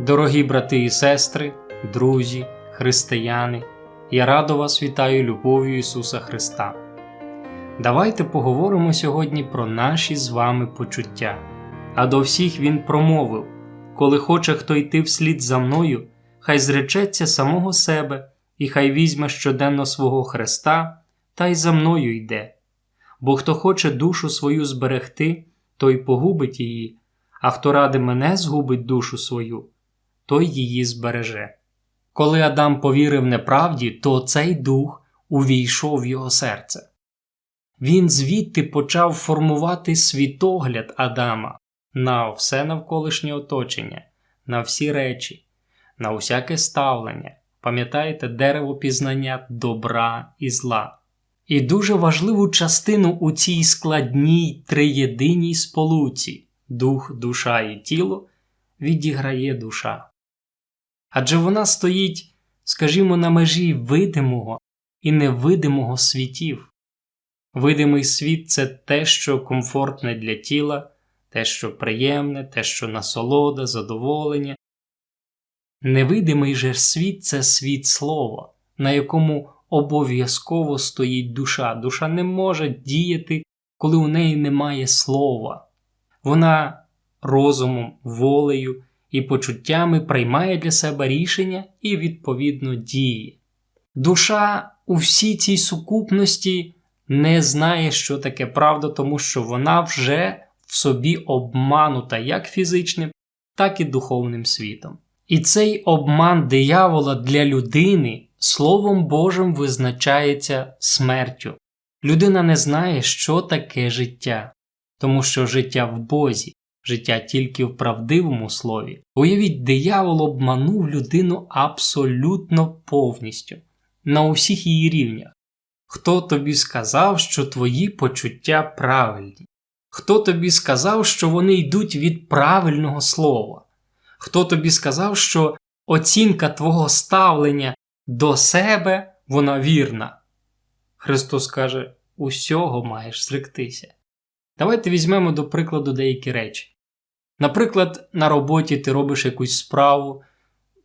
Дорогі брати і сестри, друзі, християни, я радо вас вітаю любов'ю Ісуса Христа. Давайте поговоримо сьогодні про наші з вами почуття. А до всіх Він промовив: коли хоче хто йти вслід за мною, хай зречеться самого себе, і хай візьме щоденно свого Христа, та й за мною йде. Бо хто хоче душу свою зберегти, той погубить її, а хто ради мене згубить душу свою, той її збереже. Коли Адам повірив неправді, то цей дух увійшов в його серце. Він звідти почав формувати світогляд Адама на все навколишнє оточення, на всі речі, на усяке ставлення. Пам'ятаєте дерево пізнання добра і зла. І дуже важливу частину у цій складній триєдиній сполуці дух, душа і тіло відіграє душа. Адже вона стоїть, скажімо, на межі видимого і невидимого світів. Видимий світ це те, що комфортне для тіла, те, що приємне, те, що насолода, задоволення. Невидимий же світ це світ слова, на якому обов'язково стоїть душа. Душа не може діяти, коли у неї немає слова. Вона розумом, волею і почуттями приймає для себе рішення і, відповідно, діє. Душа у всій цій сукупності не знає, що таке правда, тому що вона вже в собі обманута як фізичним, так і духовним світом. І цей обман диявола для людини Словом Божим визначається смертю. Людина не знає, що таке життя, тому що життя в Бозі, життя тільки в правдивому слові. Уявіть, диявол обманув людину абсолютно повністю, на усіх її рівнях. Хто тобі сказав, що твої почуття правильні? Хто тобі сказав, що вони йдуть від правильного слова? Хто тобі сказав, що оцінка твого ставлення до себе вона вірна? Христос каже: усього маєш зректися. Давайте візьмемо до прикладу деякі речі. Наприклад, на роботі ти робиш якусь справу,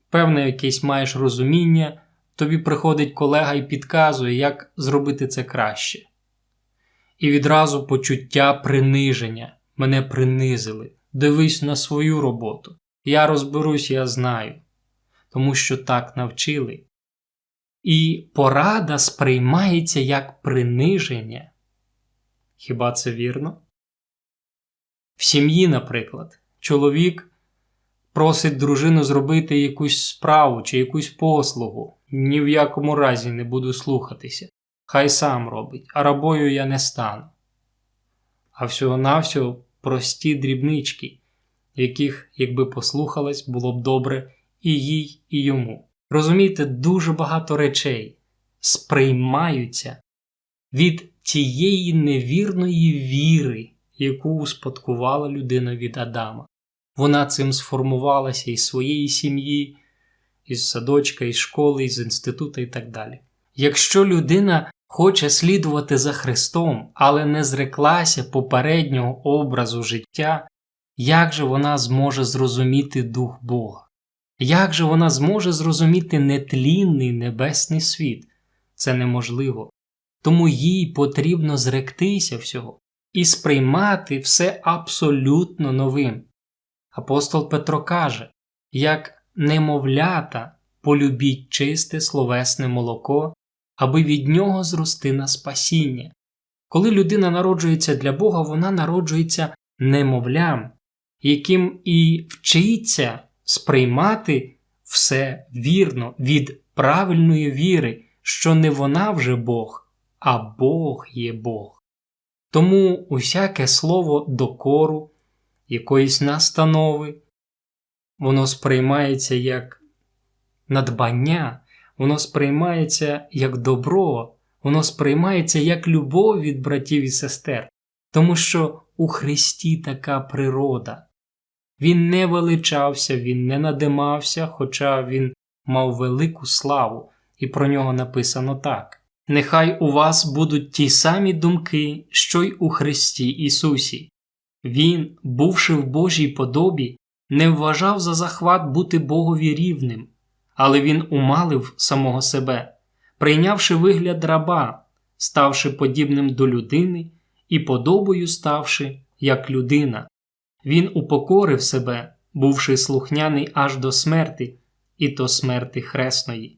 певне якесь маєш розуміння, тобі приходить колега і підказує, як зробити це краще. І відразу почуття приниження. Мене принизили. Дивись на свою роботу. Я розберусь, я знаю. Тому що так навчили. І порада сприймається як приниження. Хіба це вірно? В сім'ї, наприклад, чоловік просить дружину зробити якусь справу чи якусь послугу. Ні в якому разі не буду слухатися. Хай сам робить, а рабою я не стану. А всього-навсього прості дрібнички, яких, якби послухалась, було б добре і їй, і йому. Розумієте, дуже багато речей сприймаються від тієї невірної віри, яку успадкувала людина від Адама. Вона цим сформувалася із своєї сім'ї, із садочка, із школи, із інституту і так далі. Якщо людина хоче слідувати за Христом, але не зреклася попереднього образу життя, як же вона зможе зрозуміти Дух Бога? Як же вона зможе зрозуміти нетлінний небесний світ? Це неможливо. Тому їй потрібно зректися всього і сприймати все абсолютно новим. Апостол Петро каже, як немовлята полюбіть чисте словесне молоко, аби від нього зрости на спасіння. Коли людина народжується для Бога, вона народжується немовлям, яким і вчиться сприймати все вірно від правильної віри, що не вона вже Бог, а Бог є Бог. Тому усяке слово докору, якоїсь настанови, воно сприймається як надбання, воно сприймається як добро, воно сприймається як любов від братів і сестер, тому що у Христі така природа. Він не величався, він не надимався, хоча він мав велику славу, і про нього написано так: Нехай у вас будуть ті самі думки, що й у Христі Ісусі. Він, бувши в Божій подобі, не вважав за захват бути Богові рівним, але він умалив самого себе, прийнявши вигляд раба, ставши подібним до людини і подобою ставши як людина. Він упокорив себе, бувши слухняний аж до смерти, і то смерти хресної.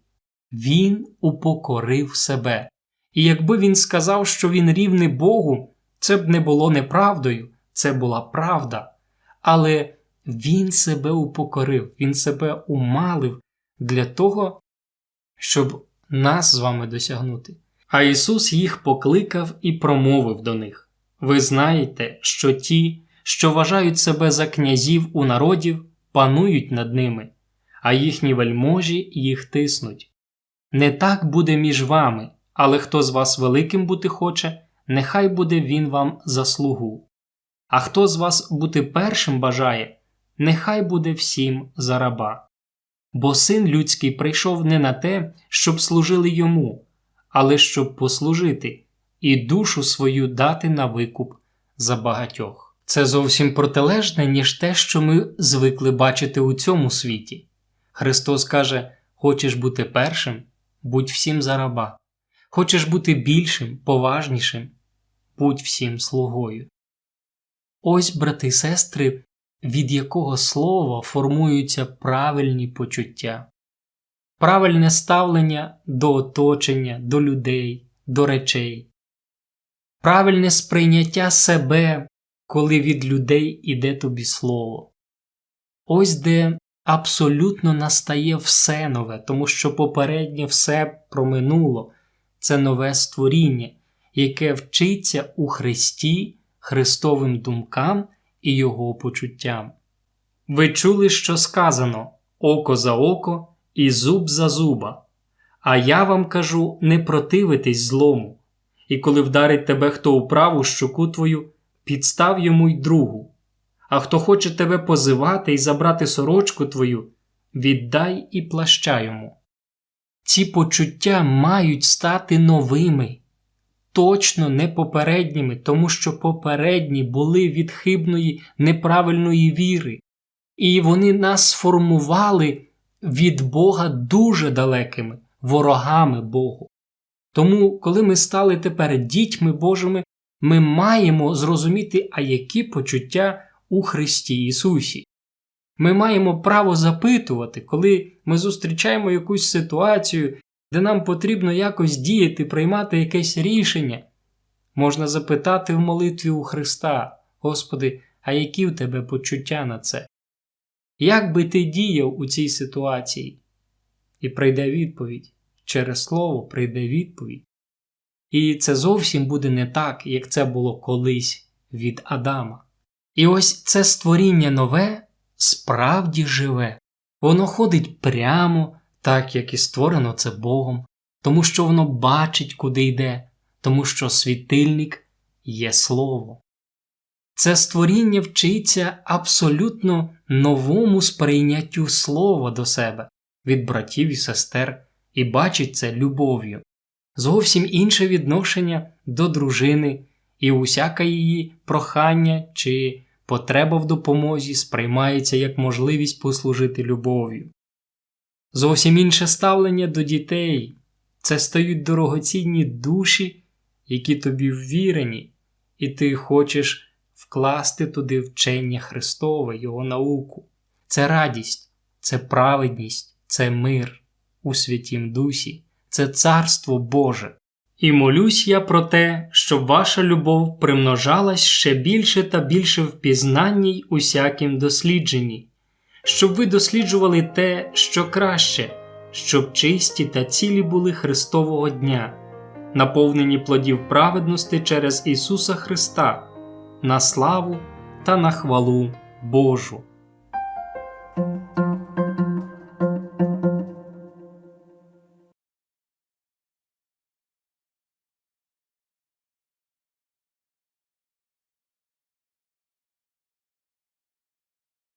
Він упокорив себе. І якби він сказав, що він рівний Богу, це б не було неправдою, це була правда. Але він себе упокорив, він себе умалив для того, щоб нас з вами досягнути. А Ісус їх покликав і промовив до них: Ви знаєте, що ті, що вважають себе за князів у народів, панують над ними, а їхні вельможі їх тиснуть. Не так буде між вами, але хто з вас великим бути хоче, нехай буде він вам за слугу. А хто з вас бути першим бажає, нехай буде всім за раба. Бо син людський прийшов не на те, щоб служили йому, але щоб послужити і душу свою дати на викуп за багатьох. Це зовсім протилежне, ніж те, що ми звикли бачити у цьому світі. Христос каже: Хочеш бути першим, будь всім за раба. Хочеш бути більшим, поважнішим, будь всім слугою. Ось, брати й сестри, від якого слова формуються правильні почуття, правильне ставлення до оточення, до людей, до речей, правильне сприйняття себе, коли від людей іде тобі слово. Ось де абсолютно настає все нове, тому що попереднє все проминуло, це нове створіння, яке вчиться у Христі Христовим думкам і Його почуттям. Ви чули, що сказано око за око і зуб за зуба. А я вам кажу не противитись злому, і коли вдарить тебе хто у праву щоку твою, підстав йому й другу. А хто хоче тебе позивати і забрати сорочку твою, віддай і плаща йому. Ці почуття мають стати новими, точно не попередніми, тому що попередні були від хибної неправильної віри, і вони нас сформували від Бога дуже далекими, ворогами Богу. Тому, коли ми стали тепер дітьми Божими, ми маємо зрозуміти, а які почуття у Христі Ісусі. Ми маємо право запитувати, коли ми зустрічаємо якусь ситуацію, де нам потрібно якось діяти, приймати якесь рішення. Можна запитати в молитві у Христа, Господи, а які в тебе почуття на це? Як би ти діяв у цій ситуації? І прийде відповідь. Через слово прийде відповідь. І це зовсім буде не так, як це було колись від Адама. І ось це створіння нове справді живе, воно ходить прямо, так як і створено це Богом, тому що воно бачить, куди йде, тому що світильник є слово. Це створіння вчиться абсолютно новому сприйняттю слова до себе від братів і сестер і бачить це любов'ю, зовсім інше відношення до дружини і усяке її прохання чи потреба в допомозі сприймається як можливість послужити любов'ю. Зовсім інше ставлення до дітей це стають дорогоцінні душі, які тобі ввірені, і ти хочеш вкласти туди вчення Христове, Його науку. Це радість, це праведність, це мир у Святім Дусі, це Царство Боже. І молюсь я про те, щоб ваша любов примножалась ще більше та більше в пізнанні й усякім дослідженні, щоб ви досліджували те, що краще, щоб чисті та цілі були Христового Дня, наповнені плодів праведності через Ісуса Христа, на славу та на хвалу Божу.